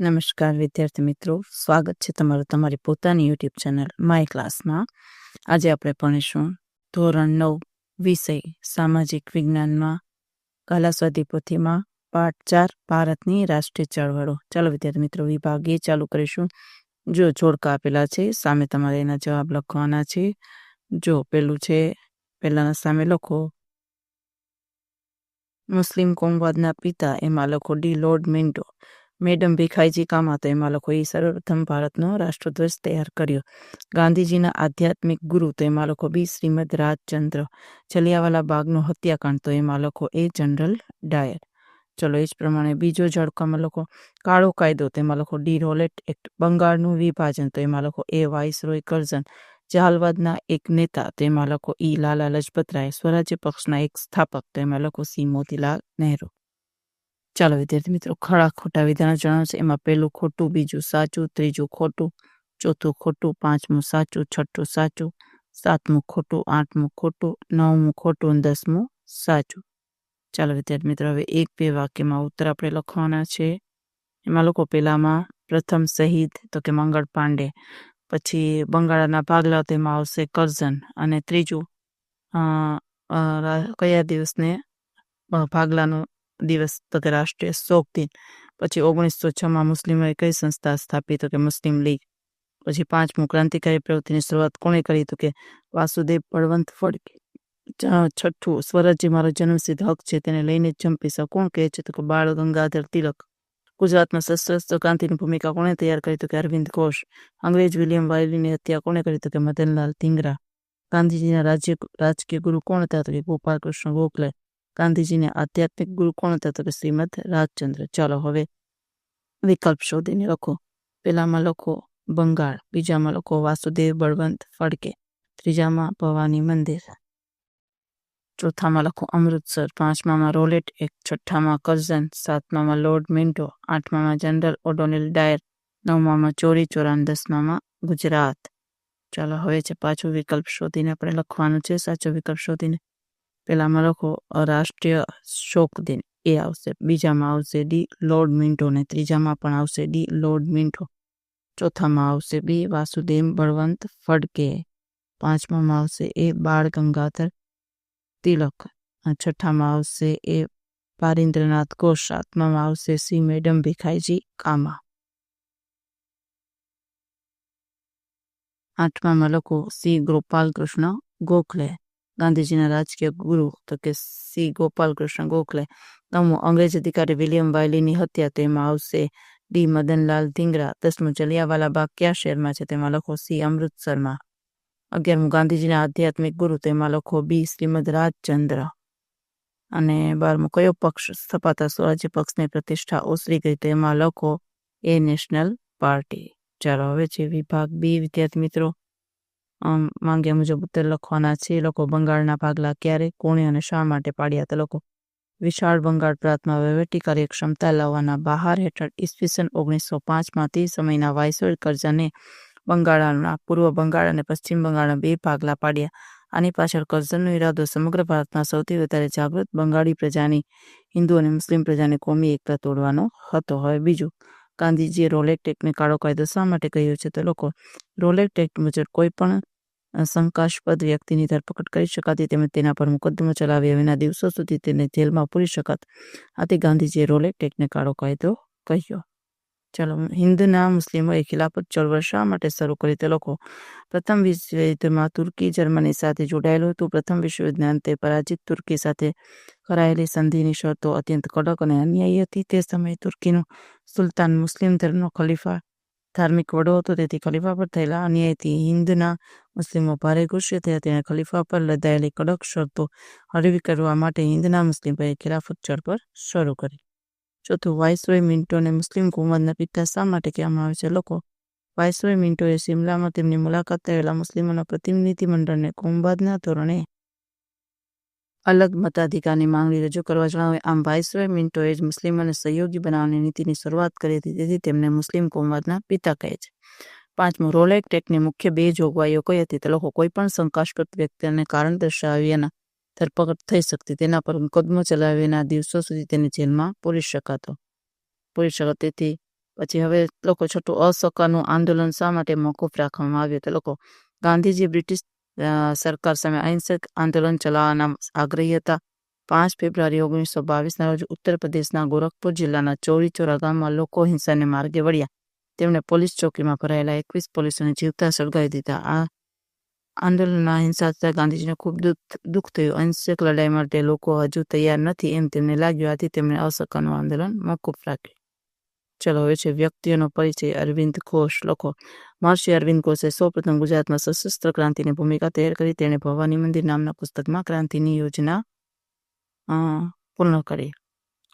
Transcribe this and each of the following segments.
નમસ્કાર, વિદ્યાર્થી મિત્રો. સ્વાગત છે તમારું તમારી પોતાની યુટ્યુબ ચેનલ માય ક્લાસમાં આજે આપણે ભણીશું ધોરણ નવ, વિષય સામાજિક વિજ્ઞાનમાં, કલાસ્વાદી પોથીમાં, પાઠ ચાર, ભારતની રાષ્ટ્રીય ચળવળો. ચાલો વિદ્યાર્થી મિત્રો વિભાગ ચાલુ કરીશું. જો જોડકા આપેલા છે, સામે તમારે એના જવાબ લખવાના છે. જો પેલું છે પહેલાના સામે લખો. મુસ્લિમ કોમવાદના પિતા, એમાં લખો the Lord Minto. Madam Bhikaiji Cama તો એમાં લોકો એ સર્વપ્રથમ ભારતનો રાષ્ટ્રધ્વજ તૈયાર કર્યો. ગાંધીજીના આધ્યાત્મિક ગુરુ તો એમાં લોકો બી શ્રીમદ રાજચંદ્ર જલિયાવાલા બાગનો હત્યાકાંડ તો એમાં લોકો એ જનરલ ડાયર. ચલો એ જ પ્રમાણે બીજો ઝડકામાં લોકો કાળો કાયદો તેમાં લોકો ડી રોલેટ એક્ટ બંગાળનું વિભાજન તો એમાં લોકો એ વાઇસરોય કરઝન જહાલવાદના એક નેતા તેમાં લોકો ઈ લાલા લજપતરાય સ્વરાજ્ય પક્ષના એક સ્થાપક તેમાં લોકો સી મોતીલાલ નહેરુ. ચાલો વિદ્યાર્થી મિત્રો ખરા ખોટા વિધાન જણાવશે એમાં પહેલું ખોટું, બીજું સાચું, ત્રીજું ખોટું, ચોથું ખોટું, પાંચમું સાચું, છઠ્ઠું સાચું, સાતમું ખોટું, આઠમું ખોટું, નવમું ખોટું અને દસમું સાચું. ચાલો વિદ્યાર્થી મિત્રો. હવે એક બે વાક્યમાં ઉત્તર આપણે લખવાના છે. એમાં લોકો પહેલામાં, પ્રથમ શહીદ તો કે મંગળ પાંડે. પછી બંગાળના ભાગલા તેમાં આવશે કરઝન અને ત્રીજું કયા દિવસને ભાગલાનું દિવસ તો કે રાષ્ટ્રીય શોક દિન. પછી ઓગણીસો છમાં મુસ્લિમોએ કઈ સંસ્થા સ્થાપી તો કે મુસ્લિમ લીગ? પછી પાંચમું ક્રાંતિકારી પ્રવૃત્તિની શરૂઆત કોણે કરી તો કે વાસુદેવ બળવંત ફડકે? છઠ્ઠું, સ્વરાજ્ય મારો જન્મસિદ્ધ હક છે, તેને લઈને જંપીશ કોણ કહે છે તો કે બાળ ગંગાધર તિલક. ગુજરાતમાં સશસ્ત્ર ક્રાંતિની ભૂમિકા કોણે તૈયાર કરી તો કે અરવિંદ ઘોષ? અંગ્રેજ વિલિયમ વાયલીની હત્યા કોણે કરી તો કે મદનલાલ ધીંગરા? ગાંધીજીના રાજ્ય, રાજકીય ગુરુ કોણ હતા તો કે ગોપાલ કૃષ્ણ ગોખલે? ગાંધીજીને આધ્યાત્મિક ગુરુ કોણ હતા તો કે શ્રીમદ રાજચંદ્ર. ચાલો હવે વિકલ્પ શોધીને લખો. પેલામાં લખો બંગાળ, બીજામાં લખો વાસુદેવ બળવંત ફડકે, ત્રીજામાં ભવાની મંદિર. ચોથામાં લખો અમૃતસર, પાંચમામાં રોલેટ એક, છઠ્ઠામાં કરઝન સાતમામાં લોર્ડ મિન્ટો, આઠમામાં જનરલ ઓડોનિલ ડાયર, નવમામાં ચોરી ચોરાન, દસમામાં ગુજરાત. ચાલો હવે છે પાછો વિકલ્પ શોધીને આપણે લખવાનું છે. સાચો વિકલ્પ શોધીને પહેલામાં લખો રાષ્ટ્રીય શોક દિન એ આવશે. બીજામાં આવશે ડી, લોર્ડ મિન્ટો ને ત્રીજામાં પણ આવશે ડી, લોર્ડ મિન્ટો ચોથામાં આવશે બી, વાસુદેવ બળવંત ફડકે પાંચમામાં આવશે એ, બાળ ગંગાધર તિલક છઠ્ઠામાં આવશે એ, પારિન્દ્રનાથ ઘોષ સાતમામાં આવશે સી, મેડમ ભીખાઈજી કામા આઠમામાં લખો, સી ગોપાલ કૃષ્ણ ગોખલે ગાંધીજીના રાજકીય ગુરુ તો કે સી. ગોપાલકૃષ્ણ ગોખલે, નવમું અંગ્રેજ અધિકારી વિલિયમ વાયલીની હત્યા, તેમાં આવશે ડી. મદનલાલ ધીંગરા, દસમું જલિયાવાલા બાગ કયા શહેરમાં છે, તેમાં લખો સી. અમૃતસરમાં અગિયારમું ગાંધીજીના આધ્યાત્મિક ગુરુ, તેમાં લખો બી. શ્રીમદ રાજચંદ્ર. અને બારમું, કયો પક્ષ સ્થપાતા સ્વરાજ્ય પક્ષની પ્રતિષ્ઠા ઓસરી ગઈ, તેમાં લખો એ નેશનલ પાર્ટી. ચાલો હવે છે વિભાગ બી, વિદ્યાર્થી મિત્રો માંગ્યા મુજબ ઉત્તર લખવાના છે. લોકો બંગાળના ભાગલા ક્યારે કોણે અને શા માટે પાડ્યા? તે લોકો વિશાળ બંગાળ પ્રાંતમાં વહીવટી કાર્યક્ષમતા લાવવાના બહાર હેઠળ ઈસવીસન ઓગણીસો પાંચમાં તે સમયના વાયસરોય કરજાને બંગાળના પૂર્વ બંગાળ અને પશ્ચિમ બંગાળના બે ભાગલા પાડ્યા. આની પાછળ કરજનનો ઈરાદો સમગ્ર ભારતમાં સૌથી વધારે જાગૃત બંગાળી પ્રજાની હિન્દુ અને મુસ્લિમ પ્રજાની કોમી એકતા તોડવાનો હતો. હવે બીજું ગાંધીજીએ રોલેક્ટ એક્ટને કાળો કાયદો શા માટે કહ્યો છે? તો લોકો રોલેક્ટ એક્ટ મુજબ કોઈ પણ શંકાસ્પદ વ્યક્તિની ધરપકડ કરી શકાતી તેમજ તેના પર મુકદ્દમો ચલાવ્યા વિના દિવસો સુધી તેને જેલમાં પૂરી શકાત. આથી ગાંધીજીએ રોલેક્ટ એક્ટને કાળો કાયદો કહ્યો. ચલો હિન્દના મુસ્લિમોએ ખિલાફત ચળવળ શા માટે શરૂ કરી તે લોકો? પ્રથમ વિશ્વયુદ્ધમાં તુર્કી, જર્મની સાથે જોડાયેલું હતું. પ્રથમ વિશ્વયુદ્ધના અંતે પરાજિત તુર્કી સાથે કરાયેલી સંધિની શરતો અત્યંત કડક અને અન્યાયી હતી. તે સમયે તુર્કીનો સુલતાન મુસ્લિમ ધર્મનો ખલીફા, ધાર્મિક વડો હતો. તેથી ખલીફા પર થયેલા અન્યાયથી હિન્દના મુસ્લિમો ભારે ગુસ્સે થયા. તેણે ખલીફા પર લદાયેલી કડક શરતો હળવી કરવા માટે હિન્દના મુસ્લિમોએ ખિલાફત ચળવળ શરૂ કરી. ચોથું વાઇસરોય મિન્ટોને મુસ્લિમ કુંવરના પિતા શા માટે કહેવામાં આવે છે? લોકો વાઇસરોય મિન્ટોએ શિમલામાં તેમની મુલાકાત થયેલા મુસ્લિમોના પ્રતિનિધિ મંડળને કોમવાદના ધોરણે અલગ મતાધિકારની માંગણી રજૂ કરવા જણાવે આમ વાઇસરોય મિન્ટોએ જ મુસ્લિમોને સહયોગી બનાવવાની નીતિની શરૂઆત કરી હતી, તેથી તેમને મુસ્લિમ કોમવાદના પિતા કહે છે. પાંચમું રોલેક્ટ એક્ટની મુખ્ય બે જોગવાઈઓ કઈ હતી? તે લોકો કોઈ પણ શંકાસ્પદ વ્યક્તિને કારણ દર્શાવ્યાના ધરપકડ થઈ શકતી. તેના પર મુકદમો ચલાવીના દિવસો સુધી તેને જેલમાં પૂરી શકાતો. પૂરી શકાતો. તેથી પછી હવે લોકો છઠ્ઠું અસહકારનું આંદોલન શા માટે મોકૂફ રાખવામાં આવ્યું? તો લોકો ગાંધીજી બ્રિટિશ સરકાર સામે અહિંસક આંદોલન ચલાવવાના આગ્રહી હતા. પાંચ ફેબ્રુઆરી ઓગણીસો બાવીસના રોજ ઉત્તર પ્રદેશના ગોરખપુર જિલ્લાના ચોરી ચોરા ગામમાં લોકો હિંસાને માર્ગે વળ્યા. તેમણે પોલીસ ચોકીમાં ભરાયેલા એકવીસ પોલીસોને જીવતા સળગાવી દીધા. આ આંદોલનના હિંસા થતાં ગાંધીજીને ખૂબ દુઃખ દુઃખ થયું. અહિંસક લડાઈ માટે લોકો હજુ તૈયાર નથી એમ તેમને લાગ્યું. આથી તેમણે અસહકારનું આંદોલન મોકૂફ રાખ્યું. ચલો, હવે છે વ્યક્તિઓનો પરિચય. અરવિંદ ઘોષ, લખો. મહર્ષિ અરવિંદ ઘોષે સૌપ્રથમ ગુજરાતમાં સશસ્ત્ર ક્રાંતિની ભૂમિકા તૈયાર કરી. તેણે ભવાની મંદિર નામના પુસ્તકમાં ક્રાંતિની યોજના પૂર્ણ કરી.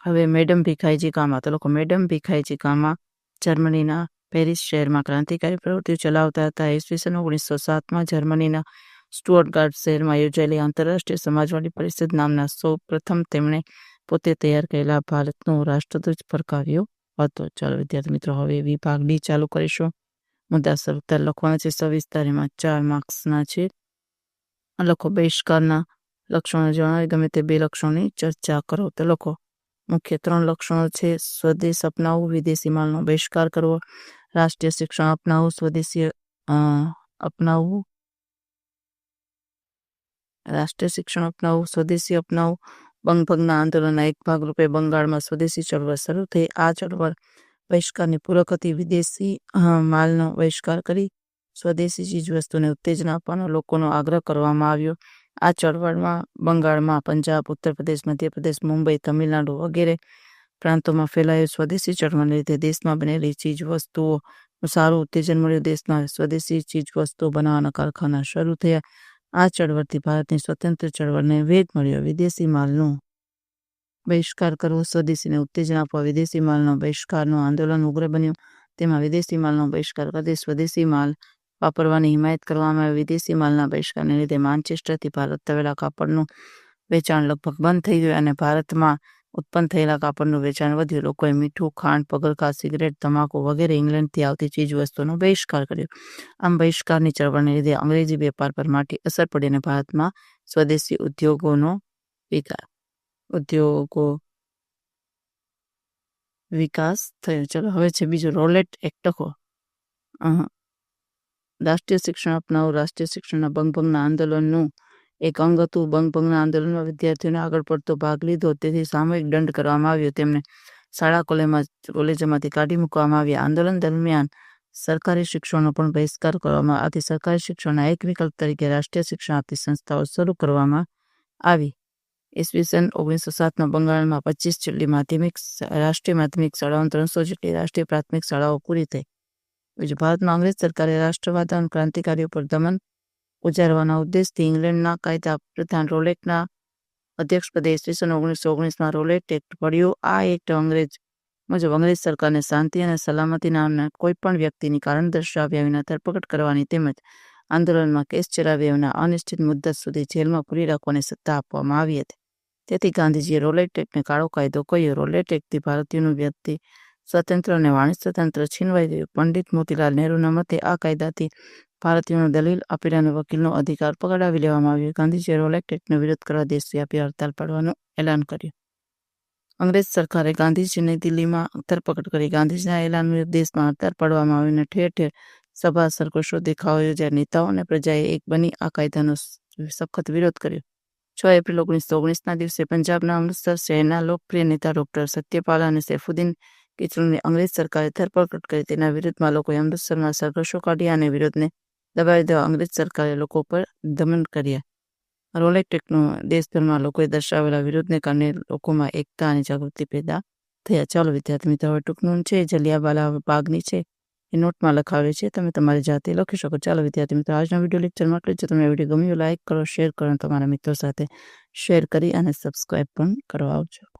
હવે મેડમ ભીખાઈજી ગામા. તો લોકો મેડમ ભીખાઈજી ગામા, જર્મનીના પેરિસ શહેરમાં ક્રાંતિકારી પ્રવૃત્તિઓ ચલાવતા હતા. ઈસવીસન ઓગણીસો સાતમાં જર્મનીના સ્ટુઅર્ટગાર્ડ શહેરમાં યોજાયેલી આંતરરાષ્ટ્રીય સમાજવાદી પરિષદ નામના સૌ પ્રથમ તેમણે પોતે તૈયાર કરેલા ભારતનો રાષ્ટ્રધ્વજ ફરકાવ્યો હતો. ચાલો વિદ્યાર્થી મિત્રો, હવે વિભાગ ડી ચાલુ કરીશું. મુદ્દા સવિસ્તાર લખવાના છે. સવિસ્તાર એમાં ચાર માર્ક્સના છે. લખો બહિષ્કારના લક્ષણો જણાવી. ગમે તે બે લક્ષણોની ચર્ચા કરો. તો લખો મુખ્ય ત્રણ લક્ષણો છે. સ્વદેશ અપનાવવું, વિદેશી માલનો બહિષ્કાર કરવો, રાષ્ટ્રીય શિક્ષણ અપનાવવું, સ્વદેશી અપનાવવું, રાષ્ટ્રીય શિક્ષણ અપનાવવું, સ્વદેશી અપનાવવું, બંગભંગના આંદોલનના એક ભાગરૂપે બંગાળમાં સ્વદેશી ચળવળ શરૂ થઈ. આ ચળવળ બહિષ્કારની પૂરક હતી. વિદેશી માલનો બહિષ્કાર કરી સ્વદેશી ચીજવસ્તુને ઉત્તેજના આપવાનો લોકોનો આગ્રહ કરવામાં આવ્યો. આ ચળવળમાં બંગાળમાં, પંજાબ ઉત્તર પ્રદેશ મધ્યપ્રદેશ, મુંબઈ, તમિલનાડુ વગેરે પ્રાંતોમાં ફેલાયેલ સ્વદેશી ચળવળને લીધે દેશમાં બનેલી ચીજ વસ્તુઓ સારું ઉત્તેજન મળ્યું. દેશમાં સ્વદેશી ચીજ વસ્તુઓ બનાવવાના કારખાના શરૂ થયા. આ ચળવળથી ભારતની સ્વતંત્ર ચળવળને વેગ મળ્યો. વિદેશી માલનો બહિષ્કાર કરવો, સ્વદેશીને ઉત્તેજન આપવા, વિદેશી માલનો બહિષ્કારનું આંદોલન ઉગ્ર બન્યું. તેમાં વિદેશી માલનો બહિષ્કાર કરતી સ્વદેશી માલ વાપરવાની હિમાયત કરવામાં આવી. વિદેશી માલના બહિષ્કારને લીધે માન્ચેસ્ટરથી ભારત થયેલા કાપડનું વેચાણ લગભગ બંધ થઈ ગયું અને ભારતમાં ઉત્પન્ન થયેલા કાપડનું વેચાણ વધ્યું. લોકોએ મીઠું ખાંડ પગરખા સિગરેટ તમાકુ વગેરે ઇંગ્લેન્ડથી આવતી ચીજ વસ્તુઓનો બહિષ્કાર કર્યો. આમ બહિષ્કારની ચળવળને લીધે અંગ્રેજી વેપાર પર માટી અસર પડી અને ભારતમાં સ્વદેશી ઉદ્યોગોનો વિકાસ ઉદ્યોગો વિકાસ થયો. ચલો હવે છે બીજું રોલેટ એક અ, રાષ્ટ્રીય શિક્ષણ અપનાવો, રાષ્ટ્રીય શિક્ષણના ભંગભંગના આંદોલનનું એક અંગ હતું. ભંગભંગના આંદોલનમાં વિદ્યાર્થીઓને આગળ પડતો ભાગ લીધો. તેથી સામૂહિક દંડ કરવામાં આવ્યો. તેમને શાળા, કોલેજમાં, કોલેજોમાંથી કાઢી મૂકવામાં આવ્યા. આંદોલન દરમિયાન સરકારી શિક્ષણનો પણ બહિષ્કાર કરવામાં આથી સરકારી શિક્ષણના એક વિકલ્પ તરીકે રાષ્ટ્રીય શિક્ષણ આપતી સંસ્થાઓ શરૂ કરવામાં આવી. ઈસવીસન ઓગણીસો સાતમાં બંગાળમાં પચીસ જેટલી માધ્યમિક રાષ્ટ્રીય માધ્યમિક શાળાઓ ત્રણસો જેટલી રાષ્ટ્રીય પ્રાથમિક શાળાઓ પૂરી થઈ. બીજું ભારતમાં અંગ્રેજ સરકારે રાષ્ટ્રવાદ અને ક્રાંતિકારીઓ પર દમન ઉજારવાના ઉદ્દેશથી ઇંગ્લેન્ડના કાયદા પ્રધાન રોલેટના અધ્યક્ષપદે ઈસવીસન ઓગણીસો ઓગણીસમાં રોલેટ એક્ટ પડ્યો. આ એક્ટ અંગ્રેજ મુજબ અંગ્રેજ સરકારને શાંતિ અને સલામતી નામના કોઈ પણ વ્યક્તિની કારણ દર્શાવ્યા વિના ધરપકડ કરવાની તેમજ આંદોલનમાં કેસ ચલાવ્યા વિના અનિશ્ચિત મુદ્દત સુધી જેલમાં પૂરી રાખવાની સત્તા આપવામાં આવી હતી. તેથી ગાંધીજીએ રોલેટ એક્ટને કાળો કાયદો કહ્યો. રોલેટ એક્ટથી ભારતીયોનું વ્યક્તિ સ્વતંત્ર અને વાણિજ્ય તંત્ર છીનવાઈ ગયું. પંડિત મોતીલાલ નહેરુના મતે આ કાયદાથી ભારતીયોનો દલીલ આપેલાનો વકીલનો અધિકાર પકડાવી લેવામાં આવ્યો. ગાંધીજીએ રોલેક્ટ એક્ટનો વિરોધ કરવા દેશવ્યાપી હડતાલ પાડવાનું એલાન કર્યું. અંગ્રેજ સરકારે ગાંધીજીને દિલ્હીમાં ધરપકડ કરી. ગાંધીજીના એલાન દેશમાં હડતાલ પાડવામાં આવીને ઠેર ઠેર સભા સરઘોષો દેખાવો યોજાયા નેતાઓ અને પ્રજાએ એક બની આ કાયદાનો સખત વિરોધ કર્યો. છ એપ્રિલ ઓગણીસો ઓગણીસના દિવસે પંજાબના અમૃતસર શહેરના લોકપ્રિય નેતા ડોક્ટર સત્યપાલ અને સૈફુદ્દીન કિચલુની અંગ્રેજ સરકારે ધરપકડ કરી તેના વિરુદ્ધમાં લોકોએ અમૃતસરમાં સંઘર્ષો કાઢ્યા અને વિરોધને દબાવી દેવા અંગ્રેજ સરકારે લોકો પર દમન કર્યા. રોલેટેકનો દેશભરમાં લોકોએ દર્શાવેલા વિરોધને કારણે લોકોમાં એકતા અને જાગૃતિ પેદા થયા. ચાલો, વિદ્યાર્થી મિત્રો, હવે ટૂંકનું છે, જલિયાવાલા બાગની છે, એ નોટમાં લખાવેલી છે, તમે તમારી જાતે લખી શકો. ચાલો, વિદ્યાર્થી મિત્રો, આજના વીડિયો લેક્ચર માટે જો. તમને વીડિયો ગમ્યો લાઇક કરો, શેર કરો તમારા મિત્રો સાથે શેર કરી અને સબસ્ક્રાઈબ પણ કરવા આવજો.